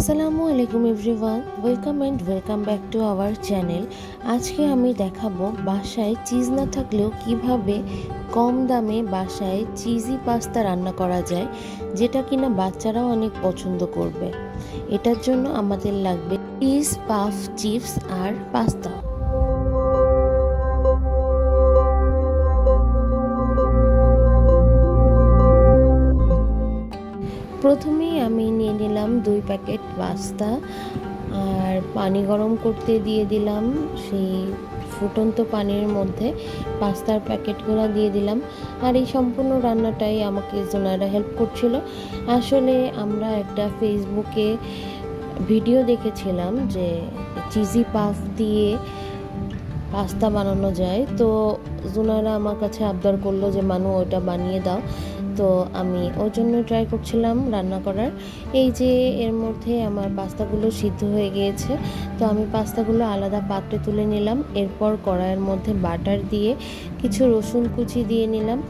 আসসালামু আলাইকুম everyone, welcome and welcome back to our channel. আজকে আমি দেখাবো বাসায় চিজ না থাকলেও কীভাবে কম দামে বাসায় চিজি পাস্তা রান্না করা যায়, যেটা কিনা বাচ্চারাও অনেক পছন্দ করবে। এটার জন্য আমাদের লাগবে চিজ পাফ, চিপস আর পাস্তা। আমি নিয়ে নিলাম দুই প্যাকেট পাস্তা আর পানি গরম করতে দিয়ে দিলাম সেই ফুটন্ত পানির মধ্যে পাস্তার প্যাকেটগুলো দিয়ে দিলাম। আর এই সম্পূর্ণ রান্নাটাই আমাকে জোনারা হেল্প করছিল। আসলে আমরা একটা ফেসবুকে ভিডিও দেখেছিলাম যে চিজি পাফ দিয়ে পাস্তা বানানো যায়। তো জুনারা আমার কাছে আবদার করল যে, মানু, ওটা বানিয়ে দাও। তো আমি ওর জন্য ট্রাই করছিলাম রান্না করার। এই যে, এর মধ্যে আমার পাস্তাগুলো সিদ্ধ হয়ে গিয়েছে। তো আমি পাস্তাগুলো আলাদা পাত্রে তুলে নিলাম। এরপর কড়াইয়ের মধ্যে বাটার দিয়ে কিছু রসুন কুচি দিয়ে নিলাম।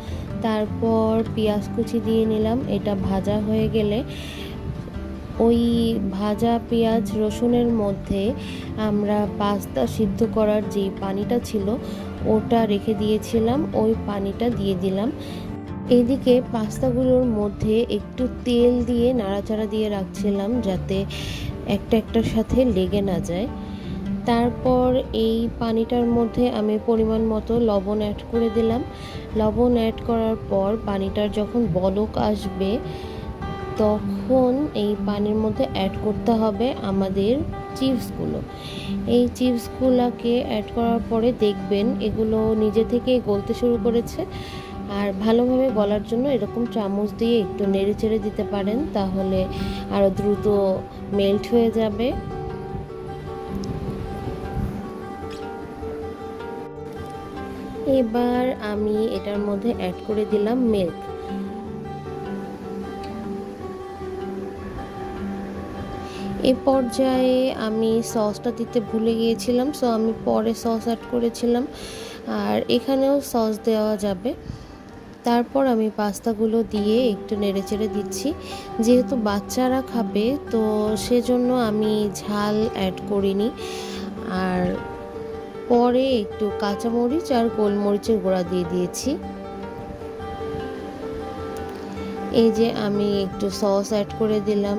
তারপর পেঁয়াজ কুচি দিয়ে নিলাম। এটা ভাজা হয়ে গেলে ওই ভাজা পেঁয়াজ রসুনের মধ্যে আমরা পাস্তা সিদ্ধ করার যে পানিটা ছিল, ওটা রেখে দিয়েছিলাম, ওই পানিটা দিয়ে দিলাম। এদিকে পাস্তাগুলোর মধ্যে একটু তেল দিয়ে নাড়াচাড়া দিয়ে রাখছিলাম যাতে একটা একটার সাথে লেগে না যায়। তারপর এই পানিটার মধ্যে আমি পরিমাণ মতো লবণ অ্যাড করে দিলাম। লবণ অ্যাড করার পর পানিটার যখন বলক আসবে তখন এই পানির মধ্যে অ্যাড করতে হবে আমাদের চিপসগুলো। এই চিপসগুলোকে অ্যাড করার পরে দেখবেন এগুলো নিজে থেকে গলতে শুরু করেছে। আর ভালোভাবে গলার জন্য এরকম চামচ দিয়ে একটু নেড়ে চেড়ে দিতে পারেন, তাহলে আরও দ্রুত মেল্ট হয়ে যাবে। এবার আমি এটার মধ্যে অ্যাড করে দিলাম মিল্ক এ পর্যায়ে আমি সসটা দিতে ভুলে গিয়েছিলাম সো আমি পরে সস অ্যাড করেছিলাম। আর এখানেও সস দেওয়া যাবে। তারপর আমি পাস্তাগুলো দিয়ে একটু নেড়েচেড়ে দিচ্ছি। যেহেতু বাচ্চারা খাবে, তো সেজন্য আমি ঝাল অ্যাড করিনি। আর পরে একটু কাঁচামরিচ আর গোলমরিচের গুঁড়া দিয়ে দিয়েছি। এই যে আমি একটু সস অ্যাড করে দিলাম।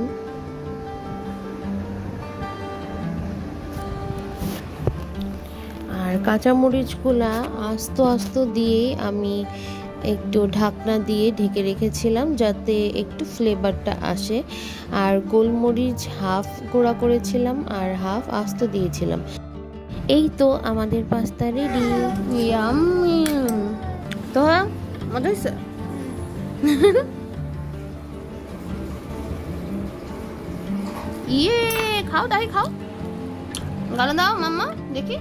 কাঁচামরিচগুলা আস্ত আস্ত দিয়েই আমি একটু ঢাকনা দিয়ে ঢেকে রেখেছিলাম যাতে একটু ফ্লেভারটা আসে। আর গোলমরিচ হাফ গুঁড়া করেছিলাম আর হাফ আস্ত দিয়েছিলাম। এই তো আমাদের পাস্তা রেডি। তো হয়েছে? ইয়ে খাও তাই খাও। গালে দাও, মাম্মা, দেখি।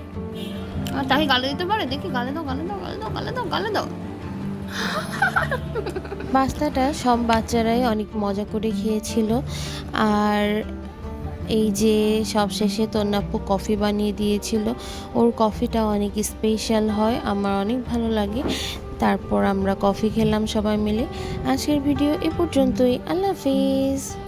আর তাকে গালে দিতে পারে? দেখি গালে দাও গালে দাও গালে দাও গালে দাও গালে দাও। পাস্তাটা সব বাচ্চারাই অনেক মজা করে খেয়েছিল। আর এই যে সব সবশেষে তন্নাপ্পু কফি বানিয়ে দিয়েছিল। ওর কফিটা অনেক স্পেশাল হয়, আমার অনেক ভালো লাগে। তারপর আমরা কফি খেলাম সবাই মিলে। আজকের ভিডিও এ পর্যন্তই। আল্লাহ হাফিজ।